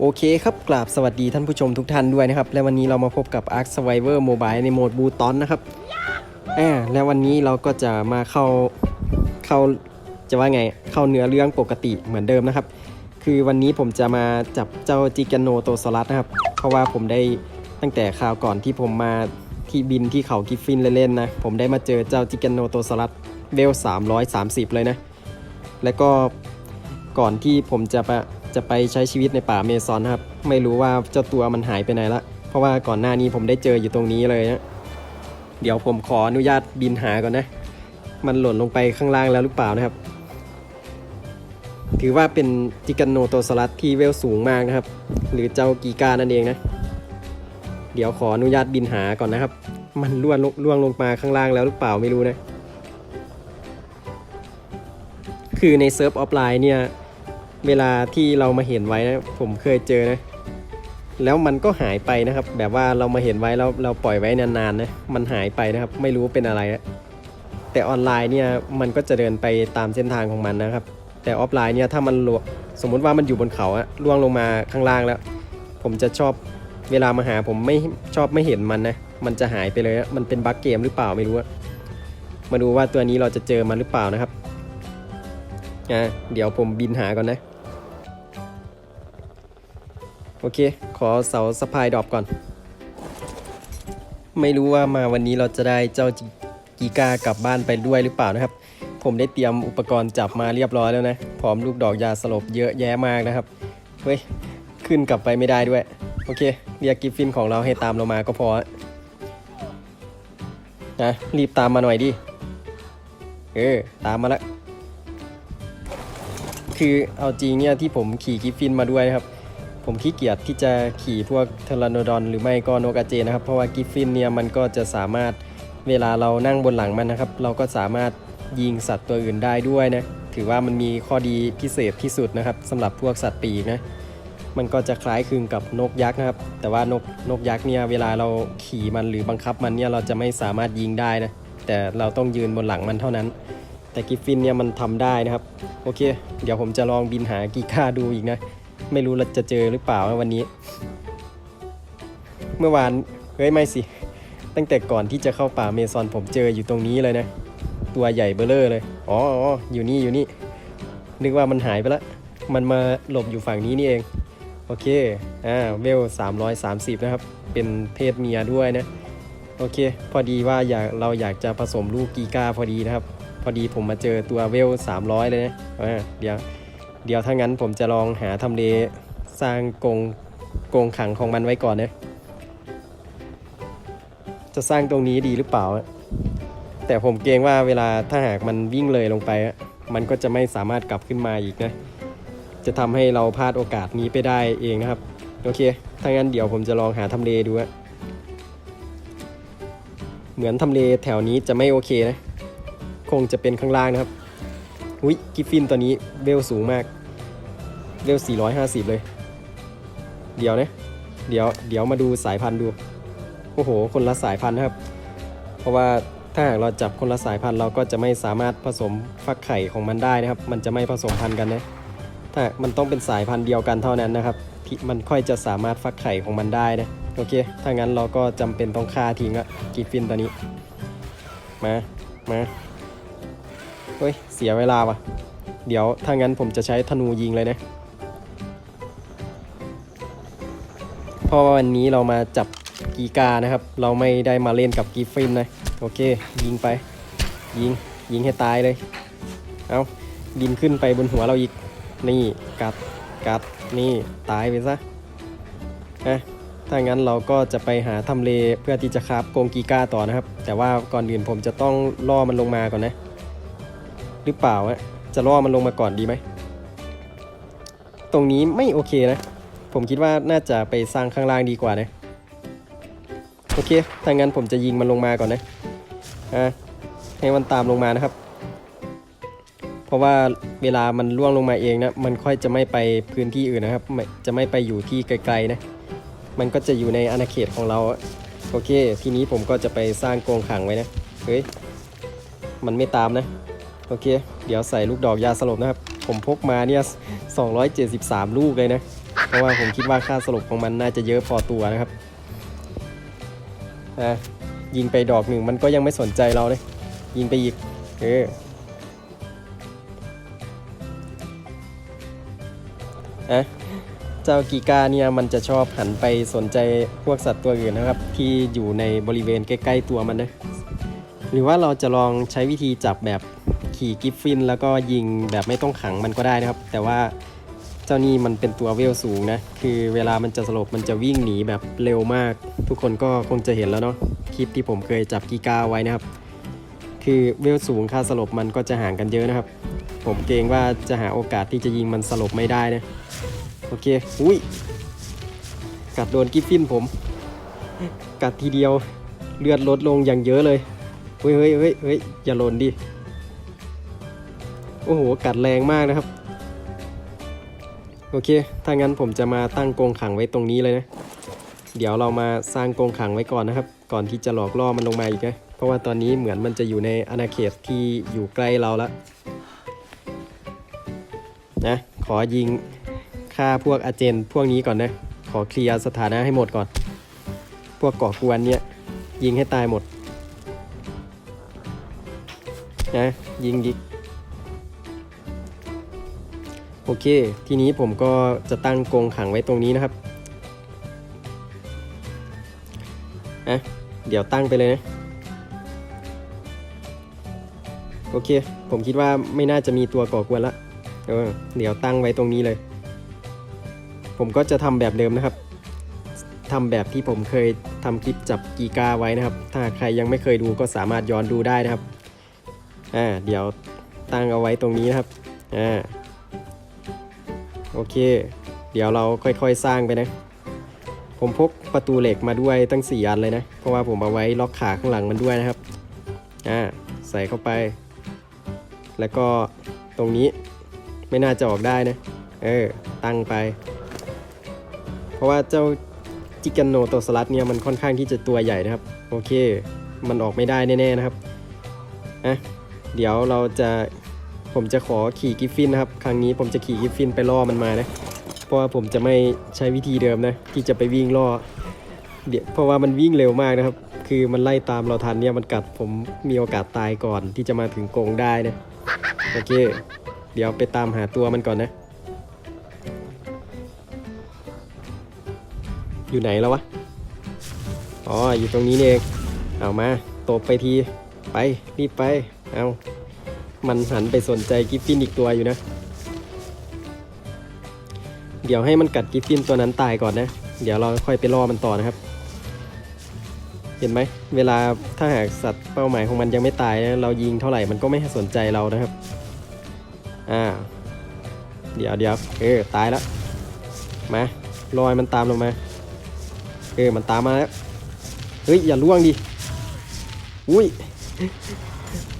โอเคครับกราบสวัสดีท่านผู้ชมทุกท่านด้วยนะครับ และวันนี้เรามาพบกับ Ark Survivor Mobile ในโหมดบูตอนนะครับอ่าและวันนี้เราก็จะมาเข้าเข้าจะว่าไงเข้าเนื้อเรื่องปกติเหมือนเดิมนะครับ คือวันนี้ผมจะมาจับเจ้าจิก a นโนโตสลัดนะครับ เพราะว่าผมได้ตั้งแต่คราวก่อนที่ผมมาที่บินที่เขากิฟฟินเล่นๆนะผมได้มาเจอเจ้าจิก a นโนโตสลัดเวล330 เลยนะ แล้วก็ก่อนที่ผมจะไป จะไปใช้ชีวิตในป่าเมซอนนะครับ ไม่รู้ว่าเจ้าตัวมันหายไปไหนละ เพราะว่าก่อนหน้านี้ผมได้เจออยู่ตรงนี้เลยนะเดี๋ยวผมขออนุญาตบินหาก่อนนะ มันหล่นลงไปข้างล่างแล้วหรือเปล่านะครับ ถือว่าเป็นจิกันโนโตสลัดที่เวลสูงมากนะครับ หรือเจ้ากีกานั่นเองนะ เดี๋ยวขออนุญาตบินหาก่อนนะครับ มันล่วงล่วงลงมาข้างล่างแล้วหรือเปล่าไม่รู้นะ คือในเซิร์ฟออฟไลน์เนี่ย เวลาที่เรามาเห็นไว้นะผมเคยเจอนะ แล้วมันก็หายไปนะครับ แบบว่าเรามาเห็นไว้แล้วเราปล่อยไว้นานๆนะมันหายไปนะครับ ไม่รู้เป็นอะไรนะแต่ออนไลน์เนี่ยมันก็จะเดินไปตามเส้นทางของมันนะครับ แต่ออฟไลน์เนี่ยถ้ามันลวสมมุติว่ามันอยู่บนเขาอะล่วงลงมาข้างล่างแล้ว ผมจะชอบเวลามาหาผมไม่ชอบไม่เห็นมันนะมันจะหายไปเลยอะมันเป็นบั๊กเกมหรือเปล่าไม่รู้อะมาดูว่าตัวนี้เราจะเจอมันหรือเปล่านะครับอะเดี๋ยวผมบินหาก่อนนะ โอเค ขอเสาสะพายดรอปก่อน ไม่รู้ว่ามาวันนี้เราจะได้เจ้ากีกากลับบ้านไปด้วยหรือเปล่านะครับ ผมได้เตรียมอุปกรณ์จับมาเรียบร้อยแล้วนะ พร้อมลูกดอกยาสลบเยอะแยะมากนะครับ เฮ้ย ขึ้นกลับไปไม่ได้ด้วย โอเค เรียกกิฟฟินของเราให้ตามเรามาก็พอ นะ รีบตามมาหน่อยดิ เออ ตามมาละ คือเอาจริงเนี่ยที่ผมขี่กิฟฟินมาด้วยนะครับ ผมขี้เกียจที่จะขี่พวกเทเลโนดอน หรือไม่ก็นกอาเจนะครับ เพราะว่ากิฟฟินเนี่ยมันก็จะสามารถเวลาเรานั่งบนหลังมันนะครับ เราก็สามารถยิงสัตว์ตัวอื่นได้ด้วยนะ ถือว่ามันมีข้อดีพิเศษที่สุดนะครับสำหรับพวกสัตว์ปีกนะ มันก็จะคล้ายคลึงกับนกยักษ์นะครับ แต่ว่านกนกยักษ์เนี่ยเวลาเราขี่มันหรือบังคับมันเนี่ยเราจะไม่สามารถยิงได้นะ แต่เราต้องยืนบนหลังมันเท่านั้น แต่กิฟฟินเนี่ยมันทำได้นะครับ โอเค เดี๋ยวผมจะลองบินหากีก้าดูอีกนะ ไม่รู้เราจะเจอหรือเปล่าวันนี้ เมื่อวานเฮ้ยไม่สิ ตั้งแต่ก่อนที่จะเข้าป่าเมซอนผมเจออยู่ตรงนี้เลยนะ ตัวใหญ่เบ้อเลอเลย อ๋ออ๋ออยู่นี่อยู่นี่ นึกว่ามันหายไปละ มันมาหลบอยู่ฝั่งนี้นี่เอง โอเค อ่า เวล 330 นะครับ เป็นเพศเมียด้วยนะ โอเค พอดีว่าอยากเราอยากจะผสมลูกกีกาพอดีนะครับ พอดีผมมาเจอตัวเวล 300 เลยนะอ่าเดี๋ยว เดี๋ยวถ้างั้นผมจะลองหาทำเลสร้างกรงกรงขังของมันไว้ก่อนเนะจะสร้างตรงนี้ดีหรือเปล่า แต่ผมเกรงว่าเวลาถ้าหากมันวิ่งเลยลงไปอะมันก็จะไม่สามารถกลับขึ้นมาอีกนะ จะทำให้เราพลาดโอกาสนี้ไปได้เองนะครับ โอเค ถ้างั้นเดี๋ยวผมจะลองหาทำเลดูอะเหมือนทำเลแถวนี้จะไม่โอเคนะ คงจะเป็นข้างล่างนะครับ อุ้ยกิฟฟินตัวนี้เวลสูงมาก เวล 450 เลย เดี๋ยวนะเดี๋ยวเดี๋ยวมาดูสายพันธุ์ดู โอ้โห คนละสายพันธุ์นะครับ เพราะว่าถ้าหากเราจับคนละสายพันธุ์เราก็จะไม่สามารถผสมฟักไข่ของมันได้นะครับ มันจะไม่ผสมพันธุ์กันนะถ้ามันต้องเป็นสายพันธุ์เดียวกันเท่านั้นนะครับที่มันค่อยจะสามารถฟักไข่ของมันได้นะโอเค ถ้างั้นเราก็จำเป็นต้องฆ่าทิ้งอะกิฟฟินตัวนี้ มา มา เฮ้ย เสียเวลาว่ะ เดี๋ยวถ้างั้นผมจะใช้ธนูยิงเลยนะเพราะว่าวันนี้เรามาจับกีกานะครับ เราไม่ได้มาเล่นกับกีฟินนะ โอเค ยิงไป ยิง ยิงให้ตายเลย เอาบินขึ้นไปบนหัวเราอีก นี่ กัด กัด นี่ ตายไปซะนะถ้างั้นเราก็จะไปหาทำเลเพื่อที่จะคราบโกงกีกาต่อนะครับ แต่ว่าก่อนอื่นผมจะต้องล่อมันลงมาก่อนนะ หรือเปล่าอะจะล่อมันลงมาก่อนดีไหม ตรงนี้ไม่โอเคนะ ผมคิดว่าน่าจะไปสร้างข้างล่างดีกว่านะ โอเค ถ้างั้นผมจะยิงมันลงมาก่อนนะอะให้มันตามลงมานะครับ เพราะว่าเวลามันล่วงลงมาเองนะ มันค่อยจะไม่ไปพื้นที่อื่นนะครับ จะไม่ไปอยู่ที่ไกลๆนะ มันก็จะอยู่ในอาณาเขตของเรา โอเค ทีนี้ผมก็จะไปสร้างกรงขังไว้นะ เฮ้ย มันไม่ตามนะ โอเค เดี๋ยวใส่ลูกดอกยาสลบนะครับ ผมพกมาเนี่ย 273 ลูกเลยนะ เพราะว่าผมคิดว่าค่าสลบของมันน่าจะเยอะพอตัวนะครับอะยิงไปดอกหนึ่งมันก็ยังไม่สนใจเราเลย ยิงไปอีก เอออะเจ้ากีกาเนี่ยมันจะชอบหันไปสนใจพวกสัตว์ตัวอื่นนะครับ ที่อยู่ในบริเวณใกล้ ๆ ตัวมันนะ หรือว่าเราจะลองใช้วิธีจับแบบ ขี่กิฟฟิน แล้วก็ยิงแบบไม่ต้องขังมันก็ได้นะครับ แต่ว่าเจ้านี่มันเป็นตัวเวลสูงนะ คือเวลามันจะสลบมันจะวิ่งหนีแบบเร็วมาก ทุกคนก็คงจะเห็นแล้วเนาะคลิปที่ผมเคยจับกีกาไว้นะครับ คือเวลสูงค่าสลบมันก็จะห่างกันเยอะนะครับ ผมเกรงว่าจะหาโอกาสที่จะยิงมันสลบไม่ได้นะโอเคอุ้ยกัดโดนกิฟฟินผม กัดทีเดียวเลือดลดลงอย่างเยอะเลย เฮ้ยเฮ้ยเฮ้ยเฮ้ยอย่าหล่นดิ โอ้โห กัดแรงมากนะครับ โอเค ถ้างั้นผมจะมาตั้งกรงขังไว้ตรงนี้เลยนะ เดี๋ยวเรามาสร้างกรงขังไว้ก่อนนะครับ ก่อนที่จะหลอกล่อมันลงมาอีกนะ เพราะว่าตอนนี้เหมือนมันจะอยู่ในอาณาเขตที่อยู่ใกล้เราแล้วนะ ขอยิงฆ่าพวกอาเจนพวกนี้ก่อนนะ ขอเคลียร์สถานะให้หมดก่อน พวกก่อกวนเนี่ยยิงให้ตายหมดนะยิงดิ โอเค ทีนี้ผมก็จะตั้งกรงขังไว้ตรงนี้นะครับอะเดี๋ยวตั้งไปเลยนะ โอเค ผมคิดว่าไม่น่าจะมีตัวก่อกวนละเออเดี๋ยวตั้งไว้ตรงนี้เลย ผมก็จะทำแบบเดิมนะครับทำแบบที่ผมเคยทำคลิปจับกีกาไว้นะครับ ถ้าใครยังไม่เคยดูก็สามารถย้อนดูได้นะครับ อ่า เดี๋ยวตั้งเอาไว้ตรงนี้นะครับ อ่า โอเค เดี๋ยวเราค่อยๆสร้างไปนะ ผมพกประตูเหล็กมาด้วยตั้ง4อันเลยนะ เพราะว่าผมเอาไว้ล็อกขาข้างหลังมันด้วยนะครับ อ่า ใส่เข้าไป แล้วก็ตรงนี้ไม่น่าจะออกได้นะ เออ ตั้งไป เพราะว่าเจ้าจิกันโนโตสลัดเนี่ยมันค่อนข้างที่จะตัวใหญ่นะครับ โอเค มันออกไม่ได้แน่ๆนะครับอะเดี๋ยวเราจะ ผมจะขอขี่กิฟฟินนะครับ ครั้งนี้ผมจะขี่กิฟฟินไปล่อมันมานะ เพราะว่าผมจะไม่ใช้วิธีเดิมนะ ที่จะไปวิ่งล่อเดี๋ยวเพราะว่ามันวิ่งเร็วมากนะครับ คือมันไล่ตามเราทันเนี่ยมันกัดผมมีโอกาสตายก่อนที่จะมาถึงกรงได้นะโอเค เดี๋ยวไปตามหาตัวมันก่อนนะ อยู่ไหนแล้ววะอ๋ออยู่ตรงนี้เองเอามาตบไปทีไปรีบไปเอา มันหันไปสนใจกิฟฟินอีกตัวอยู่นะ เดี๋ยวให้มันกัดกิฟฟินตัวนั้นตายก่อนนะ เดี๋ยวเราค่อยไปล่อมันต่อนะครับ เห็นไหม เวลาถ้าหากสัตว์เป้าหมายของมันยังไม่ตายนะเรายิงเท่าไหร่มันก็ไม่สนใจเรานะครับ อ่า เดี๋ยวเดี๋ยวเออตายแล้ว มาลอยมันตามลงมา เออ มันตามมาแล้ว เฮ้ย อย่าล่วงดิ อุ้ย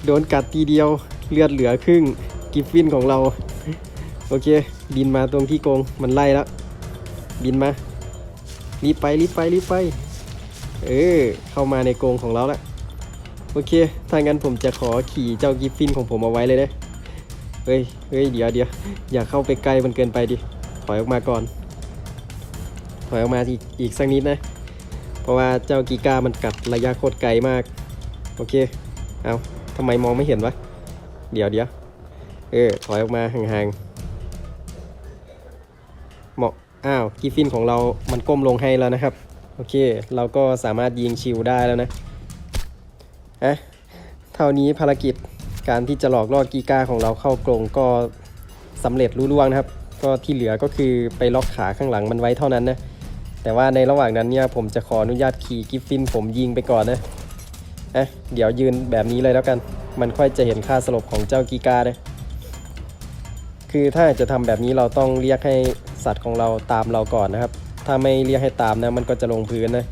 โดนกัดทีเดียว เลือดเหลือครึ่งกิฟฟินของเรา โอเค บินมาตรงที่กงมันไล่แล้ว บินมา รีบไปรีบไปรีบไป เออ เข้ามาในกงของเราแล้ว โอเค ถ้างั้นผมจะขอขี่เจ้ากิฟฟินของผมเอาไว้เลยนะเฮ้ยเฮ้ยเดี๋ยวเดี๋ยวอย่าเข้าไปใกล้มันเกินไปดิ ถอยออกมาก่อน ถอยออกมาอีกอีกสักนิดนะ เพราะว่าเจ้ากีกามันกัดระยะโคตรไกลมาก โอเค เอาทำไมมองไม่เห็นวะ เดี๋ยวเดี๋ยวเออ ถอยออกมาห่างๆเหมาะอ้าวกิฟฟินของเรามันก้มลงให้แล้วนะครับ โอเค เราก็สามารถยิงชิวได้แล้วนะอะเท่านี้ภารกิจการที่จะหลอกล่อกีกาของเราเข้ากรงก็สำเร็จรุ่ล่วงนะครับ ก็ที่เหลือก็คือไปล็อกขาข้างหลังมันไว้เท่านั้นนะ แต่ว่าในระหว่างนั้นเนี่ยผมจะขออนุญาตขี่กิฟฟินผมยิงไปก่อนนะอะเดี๋ยวยืนแบบนี้เลยแล้วกัน มันค่อยจะเห็นค่าสลบของเจ้ากีกานะคือถ้าจะทำแบบนี้เราต้องเรียกให้สัตว์ของเราตามเราก่อนนะครับ ถ้าไม่เรียกให้ตามนะมันก็จะลงพื้นนะ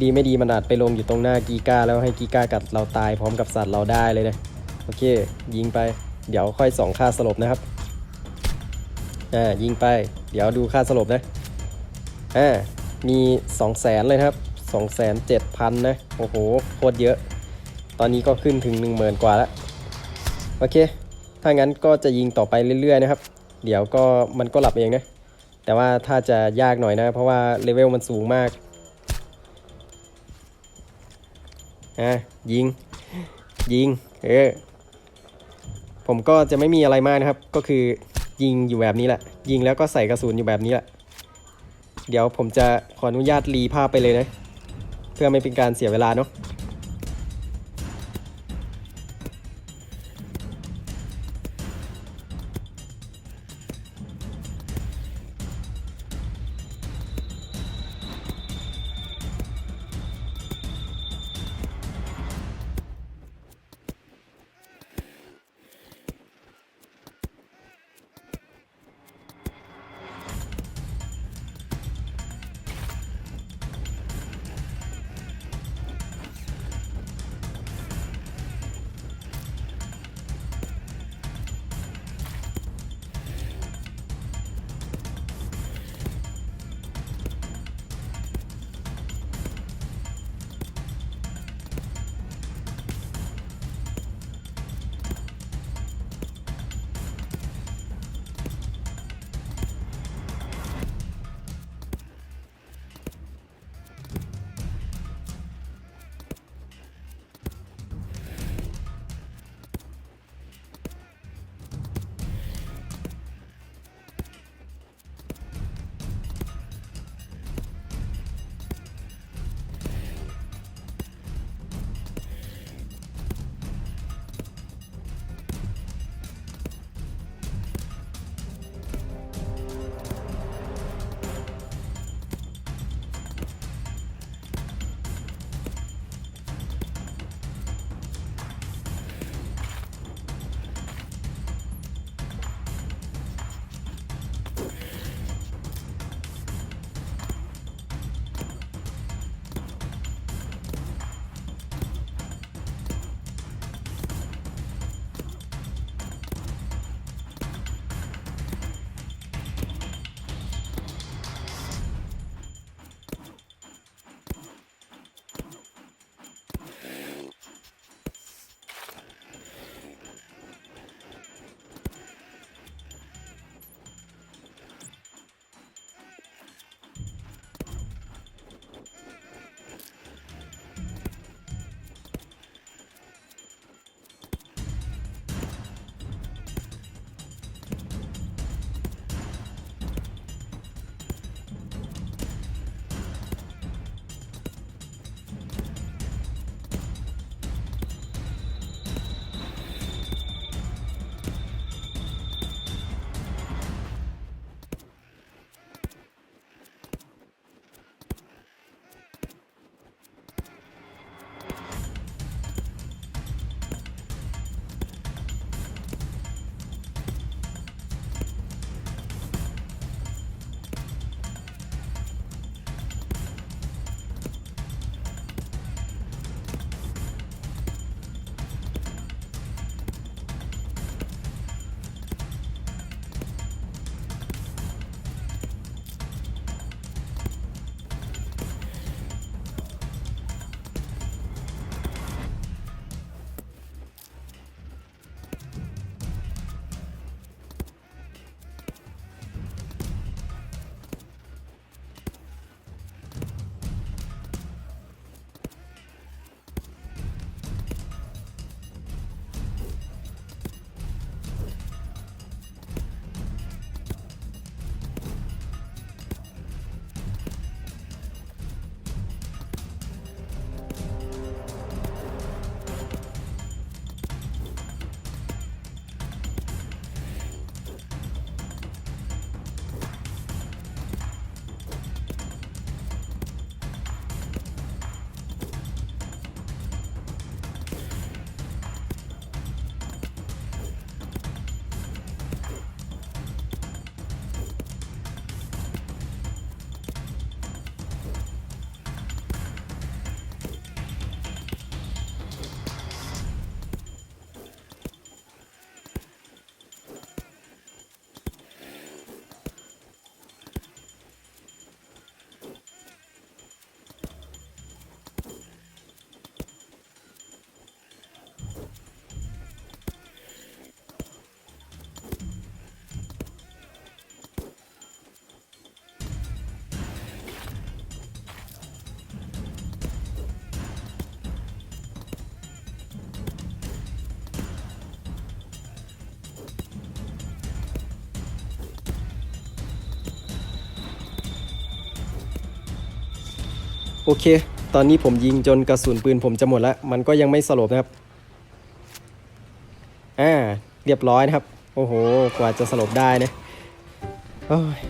ดีไม่ดีมันอาจไปลงอยู่ตรงหน้ากีกาแล้วให้กีกากัดเราตายพร้อมกับสัตว์เราได้เลยนะโอเค ยิงไป เดี๋ยวค่อยส่องค่าสลบนะครับอ่ายิงไป เดี๋ยวดูค่าสลบนะอ่ามี2 0 0แสนเลยครับ2 7 0 0 0นะโอ้โหโคตรเยอะ ตอนนี้ก็ขึ้นถึง 1 0,000 กว่าแล้ว โอเค ถ้างั้นก็จะยิงต่อไปเรื่อยๆนะครับ เดี๋ยวก็มันก็หลับเองนะ แต่ว่าถ้าจะยากหน่อยนะ เพราะว่าเลเวลมันสูงมากอะยิง ยิง เออ ผมก็จะไม่มีอะไรมากนะครับ ก็คือยิงอยู่แบบนี้แหละ ยิงแล้วก็ใส่กระสุนอยู่แบบนี้แหละ เดี๋ยวผมจะขออนุญาตรีภาพไปเลยนะ เพื่อไม่เป็นการเสียเวลาเนาะ โอเค ตอนนี้ผมยิงจนกระสุนปืนผมจะหมดแล้ว มันก็ยังไม่สลบนะครับ อ่า เรียบร้อยนะครับ โอ้โห กว่าจะสลบได้นะ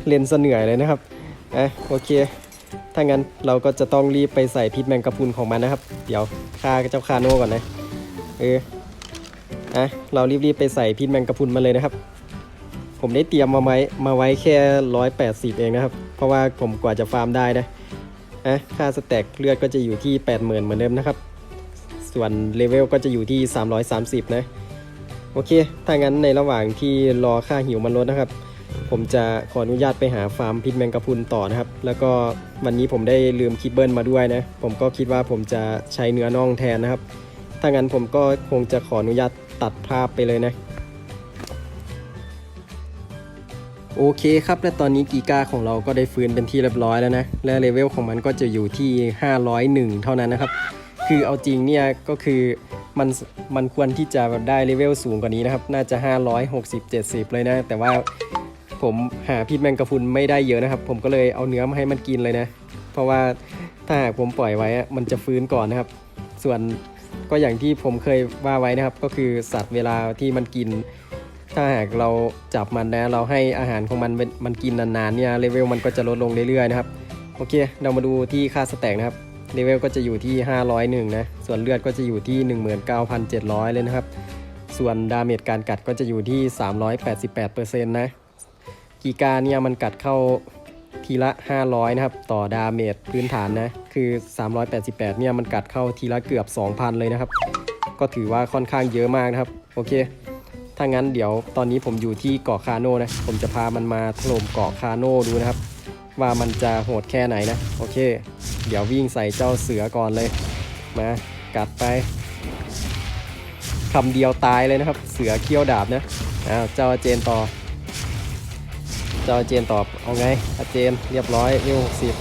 เล่นซะเหนื่อยเลยนะครับ อะ โอเค ถ้างั้นเราก็จะต้องรีบไปใส่พิษแมงกะพรุนของมันนะครับ เดี๋ยวฆ่าเจ้าคาโน่ก่อนนะ เออ อะ เรารีบๆไปใส่พิษแมงกะพรุนมาเลยนะครับผมได้เตรียมมาไว้มาไว้แค่ร้อยแปดสิบเองนะครับ เพราะว่าผมกว่าจะฟาร์มได้นะ อะค่าสแต็กเลือดก็จะอยู่ที่ 80,000 เหมือนเดิมนะครับ ส่วนเลเวลก็จะอยู่ที่ 330 นะ โอเค ถ้างั้นในระหว่างที่รอค่าหิวมันลดนะครับ ผมจะขออนุญาตไปหาฟาร์มพิษแมงกะพรุนต่อนะครับ แล้วก็วันนี้ผมได้ลืมคิปเบิลมาด้วยนะ ผมก็คิดว่าผมจะใช้เนื้อน่องแทนนะครับ ถ้างั้นผมก็คงจะขออนุญาตตัดภาพไปเลยนะ โอเคครับ และตอนนี้กีกาของเราก็ได้ฟื้นเป็นที่เรียบร้อยแล้วนะ และเลเวลของมันก็จะอยู่ที่ 501 เท่านั้นนะครับ คือเอาจริงเนี่ยก็คือมันมันควรที่จะได้เลเวลสูงกว่านี้นะครับ น่าจะ 560 70 เลยนะ แต่ว่าผมหาพิษแมงกะพรุนไม่ได้เยอะนะครับ ผมก็เลยเอาเนื้อมาให้มันกินเลยนะ เพราะว่าถ้าหากผมปล่อยไว้มันจะฟื้นก่อนนะครับ ส่วนก็อย่างที่ผมเคยว่าไว้นะครับ ก็คือสัตว์เวลาที่มันกิน ถ้าหากเราจับมันนะเราให้อาหารของมันเป็นมันกินนานๆเนี่ยเลเวลมันก็จะลดลงเรื่อยๆนะครับโอเค เรามาดูที่ค่าสแต็กนะครับเลเวลก็จะอยู่ที่ 501 นะ ส่วนเลือดก็จะอยู่ที่ 19,700 เลยนะครับ ส่วนดาเมจการกัดก็จะอยู่ที่ 388%นะกีการเนี่ยมันกัดเข้าทีละ 500 นะครับ ต่อดาเมจพื้นฐานนะ คือ 388 เนี่ยมันกัดเข้าทีละเกือบ 2,000 เลยนะครับ ก็ถือว่าค่อนข้างเยอะมากนะครับ โอเค ถ้างั้นเดี๋ยวตอนนี้ผมอยู่ที่เกาะคาโน่นะ ผมจะพามันมาถล่มเกาะคาโน่ดูนะครับ ว่ามันจะโหดแค่ไหนนะ โอเค เดี๋ยววิ่งใส่เจ้าเสือก่อนเลย มากัดไปคำเดียวตายเลยนะครับ เสือเขี้ยวดาบนะอ้าวเจ้าเจนต่อ เจ้าอาเจนตอบเอาไงอาเจนเรียบร้อยเวลหกสิบ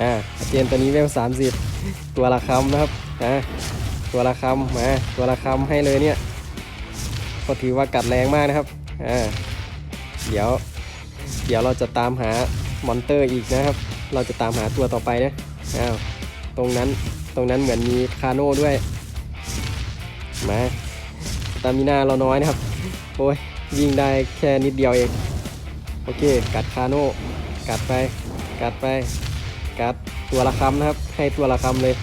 อ่าอาเจนตัวนี้เวลสามสิบตัวละคำนะครับอ่าตัวละคำมาตัวละคำให้เลยเนี่ย ก็ถือว่ากัดแรงมากนะครับอ่าเดี๋ยว เดี๋ยวเราจะตามหามอนเตอร์อีกนะครับ เราจะตามหาตัวต่อไปนะอ้าวตรงนั้นตรงนั้นเหมือนมีคาโน่ด้วยมาตามินาเราน้อยนะครับโอ้ยยิงได้แค่นิดเดียวเองโอเค กัดคาโน่กัดไป กัดไป กัดตัวละคำนะครับ ให้ตัวละคำเลย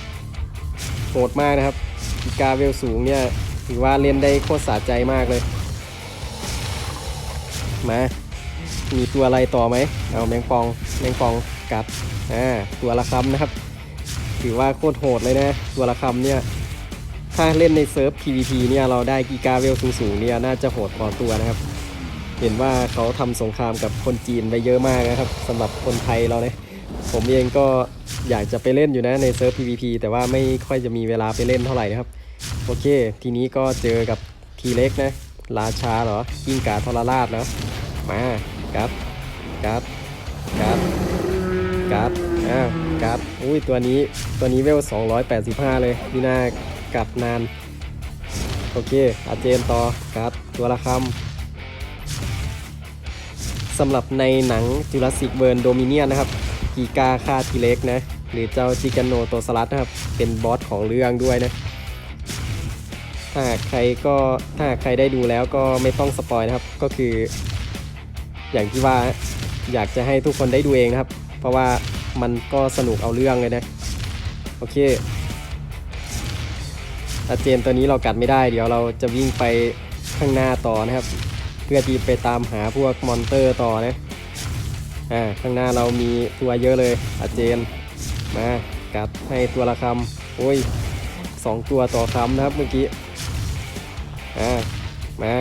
โหดมากนะครับอีกาเวลสูงเนี่ย ถือว่าเล่นได้โคตรสะใจมากเลย มา มีตัวอะไรต่อไหมเอาแมงปองแมงปองกัดอ่าตัวละคำนะครับ ถือว่าโคตรโหดเลยนะ ตัวละคำเนี่ยถ้าเล่นในเซิร์ฟ PVP เนี่ยเราได้กีกาเวลสูงๆเนี่ยน่าจะโหดพอตัวนะครับ เห็นว่าเขาทำสงครามกับคนจีนไปเยอะมากนะครับสำหรับคนไทยเราเนี่ยผมเองก็อยากจะไปเล่นอยู่นะในเซิร์ฟ PVP แต่ว่าไม่ค่อยจะมีเวลาไปเล่นเท่าไหร่นะครับ โอเค ทีนี้ก็เจอกับทีเล็กนะ ราชาเหรอกิ้งกาทรราชเหรอมากัดกัดกัดกัดอ้าวกัดอุ้ยตัวนี้ตัวนี้เวล 285 เลยนี่น่ากัดนาน โอเค อาเจนต่อกัดตัวละคำสำหรับในหนังจูราสสิกเบิร์นโดมิเนียนนะครับ กีกาฆ่าทีเล็กนะ หรือเจ้าจิกันโนโตสลัดนะครับ เป็นบอสของเรื่องด้วยนะ ถ้าหากใครก็ถ้าใครได้ดูแล้วก็ไม่ต้องสปอยนะครับ ก็คือ อย่างที่ว่าอยากจะให้ทุกคนได้ดูเองนะครับ เพราะว่ามันก็สนุกเอาเรื่องเลยนะ โอเคอาเจนตัวนี้เรากัดไม่ได้ เดี๋ยวเราจะวิ่งไปข้างหน้าต่อนะครับ เพื่อที่ไปตามหาพวกมอนเตอร์ต่อนะอ่าข้างหน้าเรามีตัวเยอะเลยอาเจนมากัดให้ตัวละคำโอ้ยสองตัวต่อคำนะครับเมื่อกี้ อ่ามา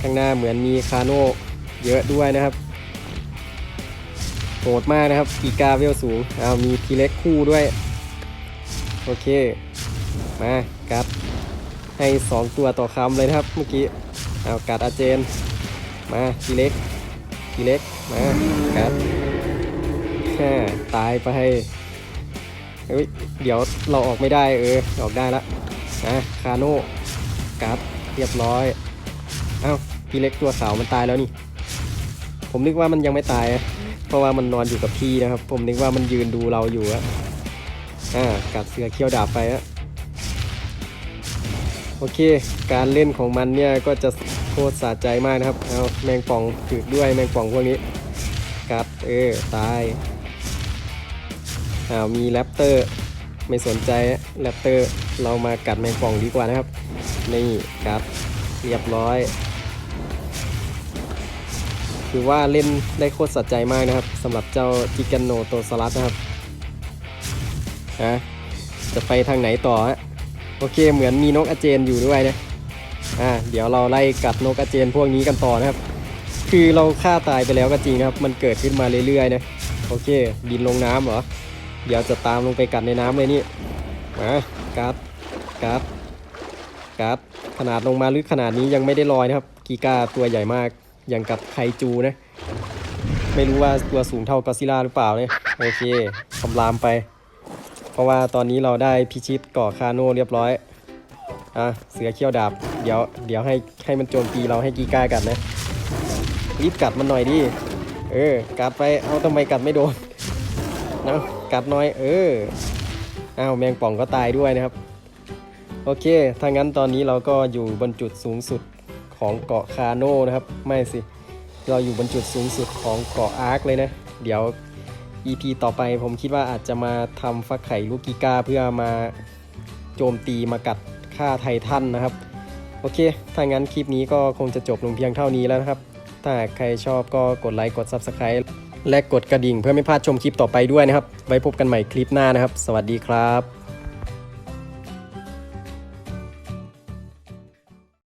ข้างหน้าเหมือนมีคาโน่เยอะด้วยนะครับโหดมากนะครับกีกาเวลสูงเอามีทีเล็กคู่ด้วย โอเค มากัดให้สองตัวต่อคำเลยนะครับ เมื่อกี้เอากัดอาเจน มาทีเล็กทีเล็กมากัดแค่ตายไปเฮ้ยเดี๋ยวเราออกไม่ได้เออออกได้ละนะคาโน่กัด รียบร้อย เอ้าทีเล็กตัวขาวมันตายแล้วนี่ ผมนึกว่ามันยังไม่ตาย เพราะว่ามันนอนอยู่กับที่นะครับ ผมนึกว่ามันยืนดูเราอยู่อะอ่ากัดเสือเขี้ยวดาบไปฮะโอเค การเล่นของมันเนี่ยก็จะโคตรสะใจมากนะครับ เอาแมงป่องถึกด้วยแมงป่องพวกนี้ กัด เออ ตายอ้าวมีแรปเตอร์ ไม่สนใจแรปเตอร์ เรามากัดแมงป่องดีกว่านะครับ นี่กัดเรียบร้อยคือว่าเล่นได้โคตรสะใจมากนะครับสำหรับเจ้าจิกันโนโตสลัดนะครับฮะจะไปทางไหนต่อฮะโอเคเหมือนมีนกอาเจนอยู่ด้วยนะอ่าเดี๋ยวเราไล่กัดนกอาเจนพวกนี้กันต่อนะครับ คือเราฆ่าตายไปแล้วก็จริงนะครับ มันเกิดขึ้นมาเรื่อยๆนะโอเคบินลงน้ำเหรอ เดี๋ยวจะตามลงไปกัดในน้ำเลยนี่มากัดกัด กัดขนาดลงมาลึกขนาดนี้ยังไม่ได้ลอยนะครับ กีกาตัวใหญ่มากอย่างกับไคจูนะ ไม่รู้ว่าตัวสูงเท่ากอซิลล่าหรือเปล่าเนี่ยโอเคคำรามไป เพราะว่าตอนนี้เราได้พิชิตเกาะคาโน่เรียบร้อยอะเสือเขี้ยวดาบ เดี๋ยวเดี๋ยวให้ให้มันโจมตีเราให้กีกากัดนะรีบกัดมันหน่อยดิเออ กัดไปเอาทำไมกัดไม่โดนนะกัดหน่อย เอออ้าวแมงป่องก็ตายด้วยนะครับ โอเค ถ้างั้นตอนนี้เราก็อยู่บนจุดสูงสุดของเกาะคาโน่นะครับ ไม่สิ เราอยู่บนจุดสูงสุดของเกาะอาร์คเลยนะ เดี๋ยว EP ต่อไปผมคิดว่าอาจจะมาทำฟักไข่ลูกกิกาเพื่อมาโจมตีมากัดฆ่าไททันนะครับ โอเค ถ้างั้นคลิปนี้ก็คงจะจบลงเพียงเท่านี้แล้วนะครับ ถ้าใครชอบก็กดไลค์กด Subscribe และกดกระดิ่งเพื่อไม่พลาดชมคลิปต่อไปด้วยนะครับ ไว้พบกันใหม่คลิปหน้านะครับ สวัสดีครับ